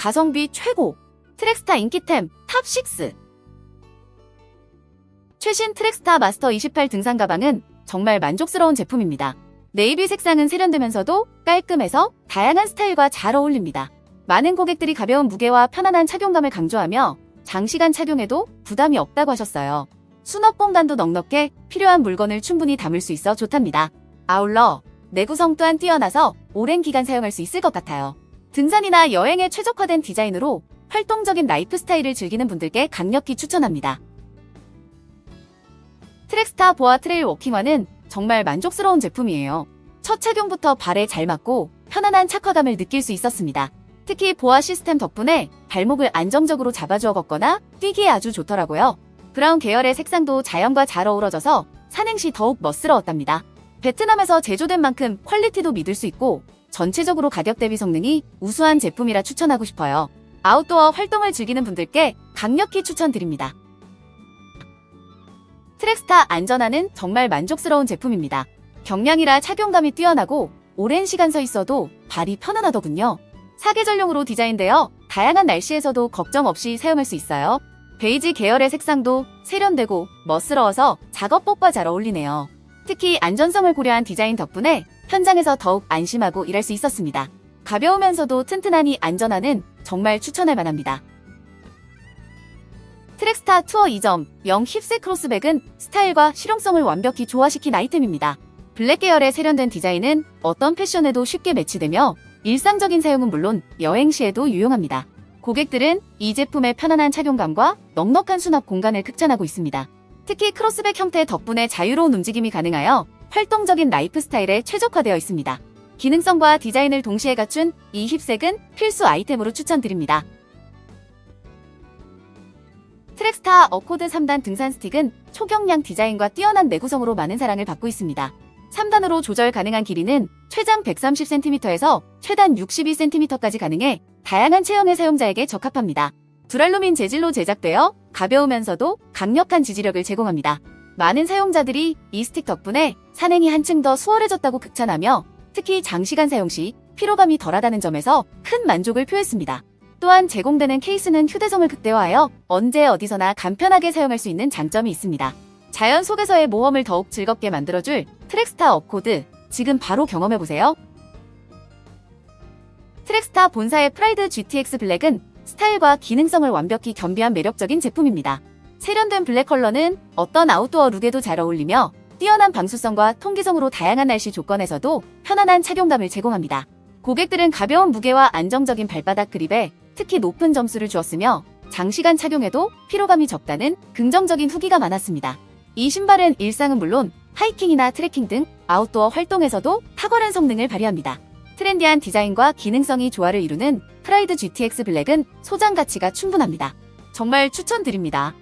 가성비 최고. 트랙스타 인기템 탑6. 최신 트랙스타 마스터 28 등산 가방은 정말 만족스러운 제품입니다. 네이비 색상은 세련되면서도 깔끔해서 다양한 스타일과 잘 어울립니다. 많은 고객들이 가벼운 무게와 편안한 착용감을 강조하며 장시간 착용해도 부담이 없다고 하셨어요. 수납 공간도 넉넉해 필요한 물건을 충분히 담을 수 있어 좋답니다. 아울러 내구성 또한 뛰어나서 오랜 기간 사용할 수 있을 것 같아요. 등산이나 여행에 최적화된 디자인으로 활동적인 라이프 스타일을 즐기는 분들께 강력히 추천합니다. 트랙스타 보아 트레일 워킹화는 정말 만족스러운 제품이에요. 첫 착용부터 발에 잘 맞고 편안한 착화감을 느낄 수 있었습니다. 특히 보아 시스템 덕분에 발목을 안정적으로 잡아주어 걷거나 뛰기에 아주 좋더라고요. 브라운 계열의 색상도 자연과 잘 어우러져서 산행 시 더욱 멋스러웠답니다. 베트남에서 제조된 만큼 퀄리티도 믿을 수 있고 전체적으로 가격 대비 성능이 우수한 제품이라 추천하고 싶어요. 아웃도어 활동을 즐기는 분들께 강력히 추천드립니다. 트랙스타 안전화는 정말 만족스러운 제품입니다. 경량이라 착용감이 뛰어나고 오랜 시간 서 있어도 발이 편안하더군요. 사계절용으로 디자인되어 다양한 날씨에서도 걱정 없이 사용할 수 있어요. 베이지 계열의 색상도 세련되고 멋스러워서 작업복과 잘 어울리네요. 특히 안전성을 고려한 디자인 덕분에 현장에서 더욱 안심하고 일할 수 있었습니다. 가벼우면서도 튼튼하니 안전하는 정말 추천할 만합니다. 트랙스타 투어 2점 0 힙색 크로스백은 스타일과 실용성을 완벽히 조화시킨 아이템입니다. 블랙 계열의 세련된 디자인은 어떤 패션에도 쉽게 매치되며 일상적인 사용은 물론 여행 시에도 유용합니다. 고객들은 이 제품의 편안한 착용감과 넉넉한 수납 공간을 극찬하고 있습니다. 특히 크로스백 형태 덕분에 자유로운 움직임이 가능하여 활동적인 라이프 스타일에 최적화되어 있습니다. 기능성과 디자인을 동시에 갖춘 이 힙색은 필수 아이템으로 추천드립니다. 트랙스타 어코드 3단 등산 스틱은 초경량 디자인과 뛰어난 내구성으로 많은 사랑을 받고 있습니다. 3단으로 조절 가능한 길이는 최장 130cm에서 최단 62cm까지 가능해 다양한 체형의 사용자에게 적합합니다. 두랄루민 재질로 제작되어 가벼우면서도 강력한 지지력을 제공합니다. 많은 사용자들이 이 스틱 덕분에 산행이 한층 더 수월해졌다고 극찬하며 특히 장시간 사용 시 피로감이 덜하다는 점에서 큰 만족을 표했습니다. 또한 제공되는 케이스는 휴대성을 극대화하여 언제 어디서나 간편하게 사용할 수 있는 장점이 있습니다. 자연 속에서의 모험을 더욱 즐겁게 만들어줄 트랙스타 업코드 지금 바로 경험해보세요. 트랙스타 본사의 프라이드 GTX 블랙은 스타일과 기능성을 완벽히 겸비한 매력적인 제품입니다. 세련된 블랙 컬러는 어떤 아웃도어 룩에도 잘 어울리며 뛰어난 방수성과 통기성으로 다양한 날씨 조건에서도 편안한 착용감을 제공합니다. 고객들은 가벼운 무게와 안정적인 발바닥 그립에 특히 높은 점수를 주었으며 장시간 착용해도 피로감이 적다는 긍정적인 후기가 많았습니다. 이 신발은 일상은 물론 하이킹이나 트레킹 등 아웃도어 활동에서도 탁월한 성능을 발휘합니다. 트렌디한 디자인과 기능성이 조화를 이루는 프라이드 GTX 블랙은 소장 가치가 충분합니다. 정말 추천드립니다.